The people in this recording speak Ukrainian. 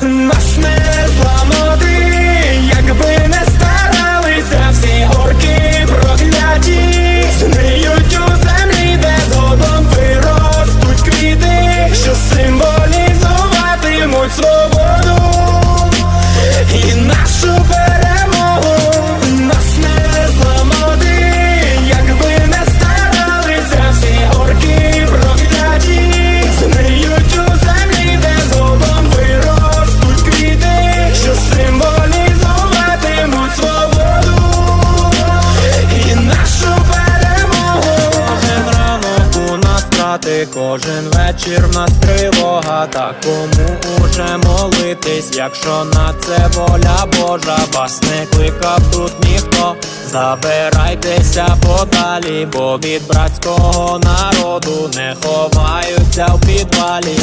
Нас не зламати, якби не старалися всі горки прокляті, зниють у землі, де згодом виростуть квіти, що символізуватимуть свободу нас кожен вечір в нас тривога. Та кому уже молитись, якщо на це воля Божа, вас не кликав тут ніхто. Забирайтеся подалі, бо від братського народу не ховаються в підвалі.